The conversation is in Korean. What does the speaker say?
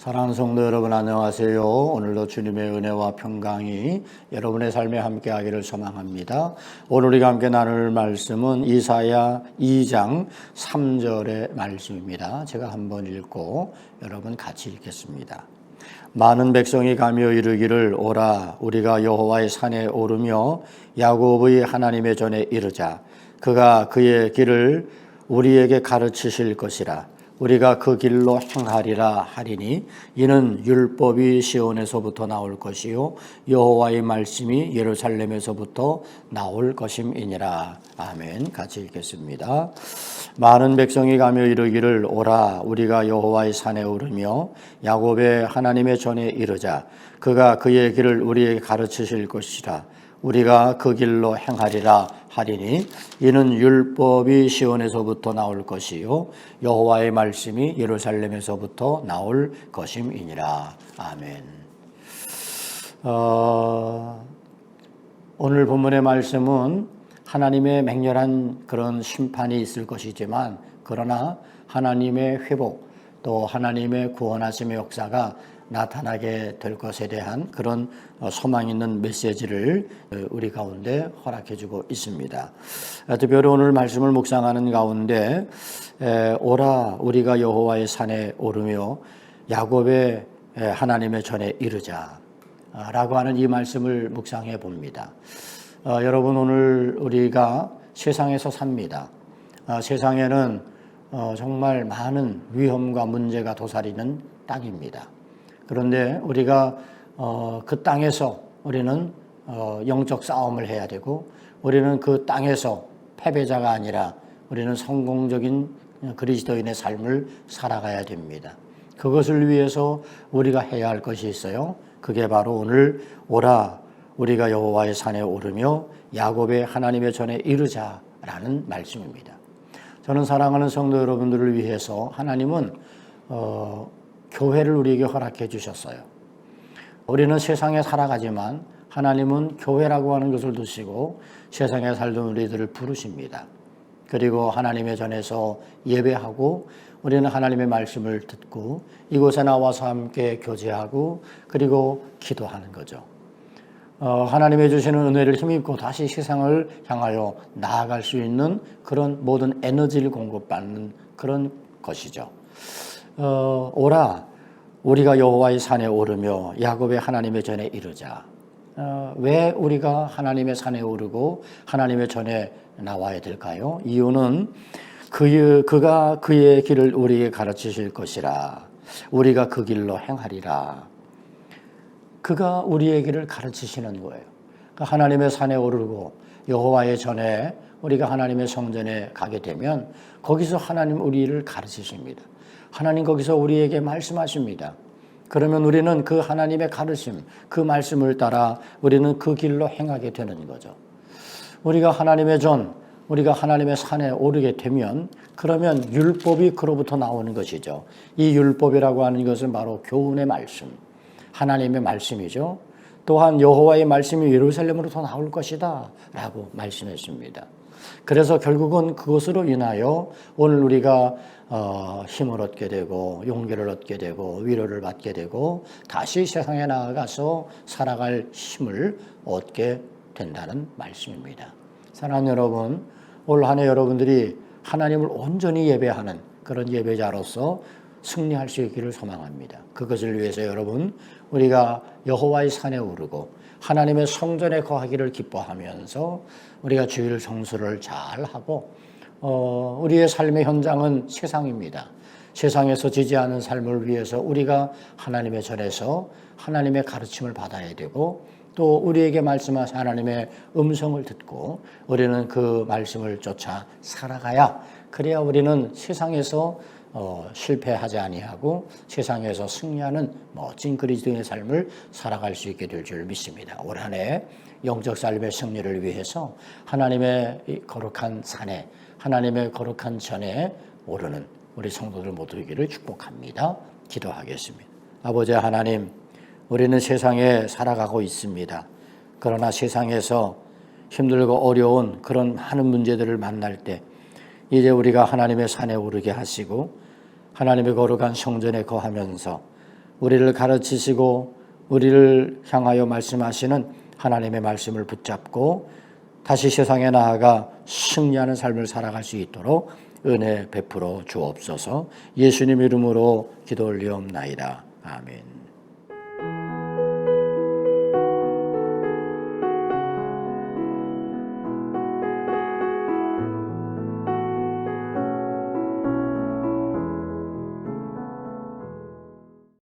사랑하는 성도 여러분 안녕하세요. 오늘도 주님의 은혜와 평강이 여러분의 삶에 함께 하기를 소망합니다. 오늘 우리가 함께 나눌 말씀은 이사야 2장 3절의 말씀입니다. 제가 한번 읽고 여러분 같이 읽겠습니다. 많은 백성이 가며 이르기를 오라 우리가 여호와의 산에 오르며 야곱의 하나님의 전에 이르자 그가 그의 길을 우리에게 가르치실 것이라 우리가 그 길로 행하리라 하리니 이는 율법이 시온에서부터 나올 것이요 여호와의 말씀이 예루살렘에서부터 나올 것임이니라. 아멘. 같이 읽겠습니다. 많은 백성이 가며 이르기를 오라 우리가 여호와의 산에 오르며 야곱의 하나님의 전에 이르자. 그가 그의 길을 우리에게 가르치실 것이라 우리가 그 길로 행하리라 하리니 이는 율법이 시온에서부터 나올 것이요 여호와의 말씀이 예루살렘에서부터 나올 것임이니라 아멘. 어, 오늘 본문의 말씀은 하나님의 맹렬한 그런 심판이 있을 것이지만 그러나 하나님의 회복 또 하나님의 구원하심의 역사가 나타나게 될 것에 대한 그런 소망 있는 메시지를 우리 가운데 허락해 주고 있습니다. 특별히 오늘 말씀을 묵상하는 가운데 오라 우리가 여호와의 산에 오르며 야곱의 하나님의 전에 이르자 라고 하는 이 말씀을 묵상해 봅니다. 어, 여러분 오늘 우리가 세상에서 삽니다. 어, 세상에는 어, 정말 많은 위험과 문제가 도사리는 땅입니다. 그런데 우리가 어, 그 땅에서 우리는 어, 영적 싸움을 해야 되고 우리는 그 땅에서 패배자가 아니라 우리는 성공적인 그리스도인의 삶을 살아가야 됩니다. 그것을 위해서 우리가 해야 할 것이 있어요. 그게 바로 오늘 오라 우리가 여호와의 산에 오르며 야곱의 하나님의 전에 이르자라는 말씀입니다. 저는 사랑하는 성도 여러분들을 위해서 하나님은 어, 교회를 우리에게 허락해 주셨어요. 우리는 세상에 살아가지만 하나님은 교회라고 하는 것을 두시고 세상에 살던 우리들을 부르십니다. 그리고 하나님의 전에서 예배하고 우리는 하나님의 말씀을 듣고 이곳에 나와서 함께 교제하고 그리고 기도하는 거죠. 어, 하나님의 주시는 은혜를 힘입고 다시 세상을 향하여 나아갈 수 있는 그런 모든 에너지를 공급받는 그런 것이죠. 어, 오라 우리가 여호와의 산에 오르며 야곱의 하나님의 전에 이르자. 어, 왜 우리가 하나님의 산에 오르고 하나님의 전에 나와야 될까요? 이유는 그, 그가 그의 길을 우리에게 가르치실 것이라. 우리가 그 길로 행하리라. 그가 우리의 길을 가르치시는 거예요. 그러니까 하나님의 산에 오르고 여호와의 전에 우리가 하나님의 성전에 가게 되면 거기서 하나님 우리를 가르치십니다. 하나님 거기서 우리에게 말씀하십니다. 그러면 우리는 그 하나님의 가르침, 그 말씀을 따라 우리는 그 길로 행하게 되는 거죠. 우리가 하나님의 전, 우리가 하나님의 산에 오르게 되면 그러면 율법이 그로부터 나오는 것이죠. 이 율법이라고 하는 것은 바로 교훈의 말씀, 하나님의 말씀이죠. 또한 여호와의 말씀이 예루살렘으로서 나올 것이다라고 말씀했습니다. 그래서 결국은 그것으로 인하여 오늘 우리가 어, 힘을 얻게 되고 용기를 얻게 되고 위로를 받게 되고 다시 세상에 나아가서 살아갈 힘을 얻게 된다는 말씀입니다. 사랑하는 여러분, 올 한해 여러분들이 하나님을 온전히 예배하는 그런 예배자로서 승리할 수 있기를 소망합니다. 그것을 위해서 여러분 우리가 여호와의 산에 오르고 하나님의 성전에 거하기를 기뻐하면서 우리가 주일 성수를 잘 하고 어, 우리의 삶의 현장은 세상입니다. 세상에서 지지하는 삶을 위해서 우리가 하나님의 전에서 하나님의 가르침을 받아야 되고 또 우리에게 말씀하신 하나님의 음성을 듣고 우리는 그 말씀을 쫓아 살아가야 그래야 우리는 세상에서 어, 실패하지 아니하고 세상에서 승리하는 멋진 그리스도의 삶을 살아갈 수 있게 될 줄 믿습니다. 올 한해 영적 삶의 승리를 위해서 하나님의 거룩한 산에 하나님의 거룩한 전에 오르는 우리 성도들 모두에게를 축복합니다. 기도하겠습니다. 아버지 하나님, 우리는 세상에 살아가고 있습니다. 그러나 세상에서 힘들고 어려운 그런 많은 문제들을 만날 때 이제 우리가 하나님의 산에 오르게 하시고 하나님의 거룩한 성전에 거하면서 우리를 가르치시고 우리를 향하여 말씀하시는 하나님의 말씀을 붙잡고 다시 세상에 나아가 승리하는 삶을 살아갈 수 있도록 은혜 베풀어 주옵소서 예수님 이름으로 기도 올리옵나이다. 아멘.